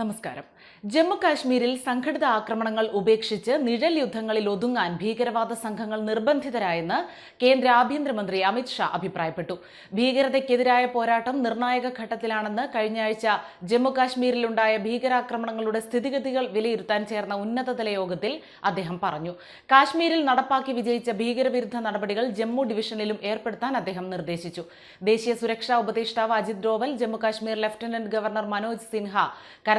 നമസ്കാരം. ജമ്മു കാശ്മീരിൽ സംഘടിത ആക്രമണങ്ങൾ ഉപേക്ഷിച്ച് നിഴൽ യുദ്ധങ്ങളിൽ ഒതുങ്ങാൻ ഭീകരവാദ സംഘങ്ങൾ നിർബന്ധിതരായെന്ന് കേന്ദ്ര ആഭ്യന്തരമന്ത്രി അമിത് ഷാ അഭിപ്രായപ്പെട്ടു. ഭീകരതയ്ക്കെതിരായ പോരാട്ടം നിർണായക ഘട്ടത്തിലാണെന്ന് കഴിഞ്ഞ ആഴ്ച ജമ്മു കാശ്മീരിലുണ്ടായ ഭീകരാക്രമണങ്ങളുടെ സ്ഥിതിഗതികൾ വിലയിരുത്താൻ ചേർന്ന ഉന്നതതല യോഗത്തിൽ അദ്ദേഹം പറഞ്ഞു. കാശ്മീരിൽ നടപ്പാക്കി വിജയിച്ച ഭീകരവിരുദ്ധ നടപടികൾ ജമ്മു ഡിവിഷനിലും ഏർപ്പെടുത്താൻ അദ്ദേഹം നിർദ്ദേശിച്ചു. ദേശീയ സുരക്ഷാ ഉപദേഷ്ടാവ് അജിത് ഡോവൽ ജമ്മു കാശ്മീർ ലഫ്റ്റനന്റ് ഗവർണർ മനോജ് സിൻഹ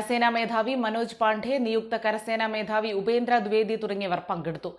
കരസേനാ മേധാവി മനോജ് പാണ്ഡെ നിയുക്ത കരസേനാ മേധാവി ഉപേന്ദ്ര ദ്വേദി തുടങ്ങിയവർ പങ്കെടുത്തു.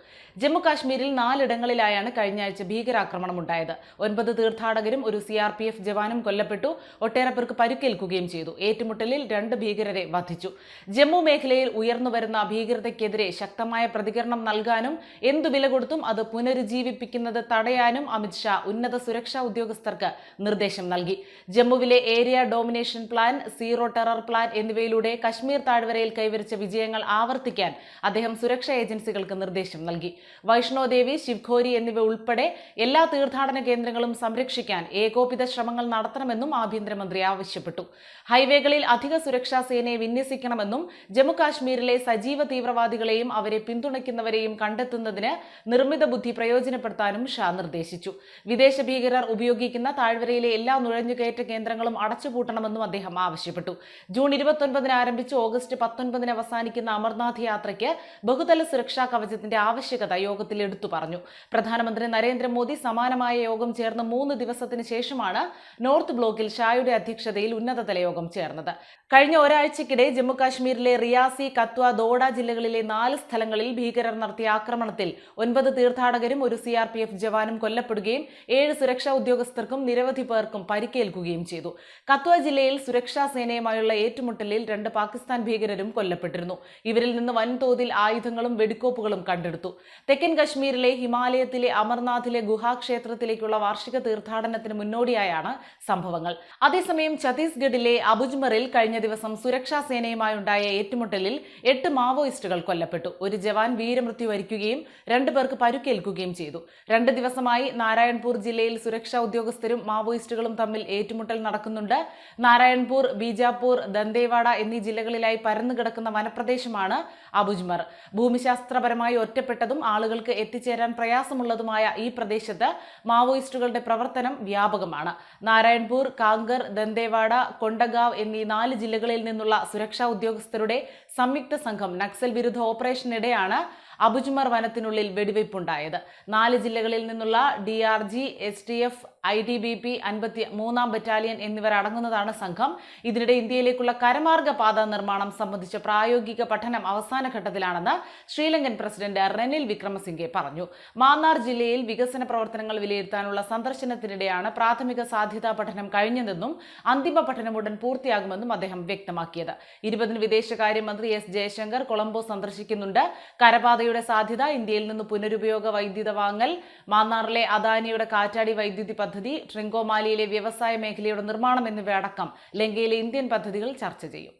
ജമ്മു കാശ്മീരിൽ നാലിടങ്ങളിലായാണ് കഴിഞ്ഞ ആഴ്ച ഭീകരാക്രമണം ഉണ്ടായത് ഒൻപത് തീർത്ഥാടകരും ഒരു സി ആർ പി എഫ് ജവാനും കൊല്ലപ്പെട്ടു. ഒട്ടേറെ പേർക്ക് പരുക്കേൽക്കുകയും ചെയ്തു. ഏറ്റുമുട്ടലിൽ രണ്ട് ഭീകരരെ വധിച്ചു. ജമ്മു മേഖലയിൽ ഉയർന്നുവരുന്ന ഭീകരതയ്ക്കെതിരെ ശക്തമായ പ്രതികരണം നൽകാനും എന്തു വില കൊടുത്തും അത് പുനരുജ്ജീവിപ്പിക്കുന്നത് തടയാനും അമിത് ഷാ ഉന്നത സുരക്ഷാ ഉദ്യോഗസ്ഥർക്ക് നിർദ്ദേശം നൽകി. ജമ്മുവിലെ area domination plan zero terror plan എന്നിവയിലൂടെ കശ്മീർ താഴ്വരയിൽ കൈവരിച്ച വിജയങ്ങൾ ആവർത്തിക്കാൻ അദ്ദേഹം സുരക്ഷാ ഏജൻസികൾക്ക് നിർദ്ദേശം നൽകി. വൈഷ്ണോദേവി ശിവ്ഖോരി എന്നിവ ഉൾപ്പെടെ എല്ലാ തീർത്ഥാടന കേന്ദ്രങ്ങളും സംരക്ഷിക്കാൻ ഏകോപിത ശ്രമങ്ങൾ നടത്തണമെന്നും ആഭ്യന്തരമന്ത്രി ആവശ്യപ്പെട്ടു. ഹൈവേകളിൽ അധിക സുരക്ഷാ സേനയെ വിന്യസിക്കണമെന്നും ജമ്മുകാശ്മീരിലെ സജീവ തീവ്രവാദികളെയും അവരെ പിന്തുണയ്ക്കുന്നവരെയും കണ്ടെത്തുന്നതിന് നിർമ്മിത ബുദ്ധി പ്രയോജനപ്പെടുത്താനും ഷാ നിർദ്ദേശിച്ചു. വിദേശ ഭീകരർ ഉപയോഗിക്കുന്ന താഴ്വരയിലെ എല്ലാ നുഴഞ്ഞുകയറ്റ കേന്ദ്രങ്ങളും അടച്ചുപൂട്ടണമെന്നും അദ്ദേഹം ആവശ്യപ്പെട്ടു. ജൂൺ ഇരുപത്തൊൻപതിന് ആരംഭിച്ച് ഓഗസ്റ്റ് പത്തൊൻപതിന് അവസാനിക്കുന്ന അമർനാഥ് യാത്രയ്ക്ക് ബഹുതല സുരക്ഷാ കവചത്തിന്റെ ആവശ്യകത യോഗത്തിൽ എടുത്തു പറഞ്ഞു. പ്രധാനമന്ത്രി നരേന്ദ്രമോദി സമാനമായ യോഗം ചേർന്ന് മൂന്ന് ദിവസത്തിന് ശേഷമാണ് നോർത്ത് ബ്ലോക്കിൽ ഷായുടെ അധ്യക്ഷതയിൽ ഉന്നതതല യോഗം ചേർന്നത്. കഴിഞ്ഞ ഒരാഴ്ചക്കിടെ ജമ്മുകാശ്മീരിലെ റിയാസി കത്വ ദോഡ ജില്ലകളിലെ നാല് സ്ഥലങ്ങളിൽ ഭീകരർ നടത്തിയ ആക്രമണത്തിൽ ഒൻപത് തീർത്ഥാടകരും ഒരു സി ആർ പി എഫ് ജവാനും കൊല്ലപ്പെടുകയും ഏഴ് സുരക്ഷാ ഉദ്യോഗസ്ഥർക്കും നിരവധി പേർക്കും പരിക്കേൽക്കുകയും ചെയ്തു. കത്വ ജില്ലയിൽ സുരക്ഷാ സേനയുമായുള്ള ഏറ്റുമുട്ടലിൽ രണ്ട് പാകിസ്ഥാൻ ഭീകരരും കൊല്ലപ്പെട്ടിരുന്നു. ഇവരിൽ നിന്ന് വൻതോതിൽ ആയുധങ്ങളും വെടിക്കോപ്പുകളും കണ്ടെടുത്തു. തെക്കൻ കശ്മീരിലെ ഹിമാലയത്തിലെ അമർനാഥിലെ ഗുഹാക്ഷേത്രത്തിലേക്കുള്ള വാർഷിക തീർത്ഥാടനത്തിന് മുന്നോടിയായാണ് സംഭവങ്ങൾ. അതേസമയം ഛത്തീസ്ഗഡിലെ അബുജ്മറിൽ കഴിഞ്ഞ ദിവസം സുരക്ഷാ സേനയുമായുണ്ടായ ഏറ്റുമുട്ടലിൽ എട്ട് മാവോയിസ്റ്റുകൾ കൊല്ലപ്പെട്ടു. ഒരു ജവാൻ വീരമൃത്യു വരിക്കുകയും രണ്ടുപേർക്ക് പരുക്കേൽക്കുകയും ചെയ്തു. രണ്ട് ദിവസമായി നാരായൺപൂർ ജില്ലയിൽ സുരക്ഷാ ഉദ്യോഗസ്ഥരും മാവോയിസ്റ്റുകളും തമ്മിൽ ഏറ്റുമുട്ടൽ നടക്കുന്നുണ്ട്. നാരായൺപൂർ ബീജാപൂർ ദന്തേവാഡ എന്നീ ജില്ലകളിലായി പരന്നു കിടക്കുന്ന വനപ്രദേശമാണ് അബുജ്മർ. ഭൂമിശാസ്ത്രപരമായി ഒറ്റപ്പെട്ടതും ആളുകൾക്ക് എത്തിച്ചേരാൻ പ്രയാസമുള്ളതുമായ ഈ പ്രദേശത്ത് മാവോയിസ്റ്റുകളുടെ പ്രവർത്തനം വ്യാപകമാണ്. നാരായൺപൂർ കാങ്കർ ദന്തേവാഡ കൊണ്ടഗാവ് എന്നീ നാല് ജില്ലകളിൽ നിന്നുള്ള സുരക്ഷാ ഉദ്യോഗസ്ഥരുടെ സംയുക്ത സംഘം നക്സൽ വിരുദ്ധ ഓപ്പറേഷനിടെയാണ് അബുജ്മർ വനത്തിനുള്ളിൽ വെടിവയ്പുണ്ടായത് നാല് ജില്ലകളിൽ നിന്നുള്ള D R G S T F I T B P അൻപത്തി മൂന്നാം ബറ്റാലിയൻ എന്നിവർ അടങ്ങുന്നതാണ് സംഘം. ഇതിനിടെ ഇന്ത്യയിലേക്കുള്ള കരമാർഗ പാത നിർമ്മാണം സംബന്ധിച്ച പ്രായോഗിക പഠനം അവസാന ഘട്ടത്തിലാണെന്ന് ശ്രീലങ്കൻ പ്രസിഡന്റ് റെനിൽ വിക്രമസിംഗെ പറഞ്ഞു. മാന്നാർ ജില്ലയിൽ വികസന പ്രവർത്തനങ്ങൾ വിലയിരുത്താനുള്ള സന്ദർശനത്തിനിടെയാണ് പ്രാഥമിക സാധ്യതാ പഠനം കഴിഞ്ഞതെന്നും അന്തിമ പഠനം ഉടൻ പൂർത്തിയാകുമെന്നും അദ്ദേഹം വ്യക്തമാക്കിയത്. ഇരുപതിന് വിദേശകാര്യമന്ത്രി എസ് ജയശങ്കർ കൊളംബോ സന്ദർശിക്കുന്നുണ്ട്. കരപാതയുടെ സാധ്യത ഇന്ത്യയിൽ നിന്ന് പുനരുപയോഗ വൈദ്യുത വാങ്ങൽ മാന്നാറിലെ അദാനിയുടെ കാറ്റാടി വൈദ്യുതി പദ്ധതി ട്രിങ്കോമാലിയിലെ വ്യവസായ മേഖലയുടെ നിർമ്മാണം എന്നിവയടക്കം ലങ്കയിലെ ഇന്ത്യൻ പദ്ധതികൾ ചർച്ച ചെയ്യും.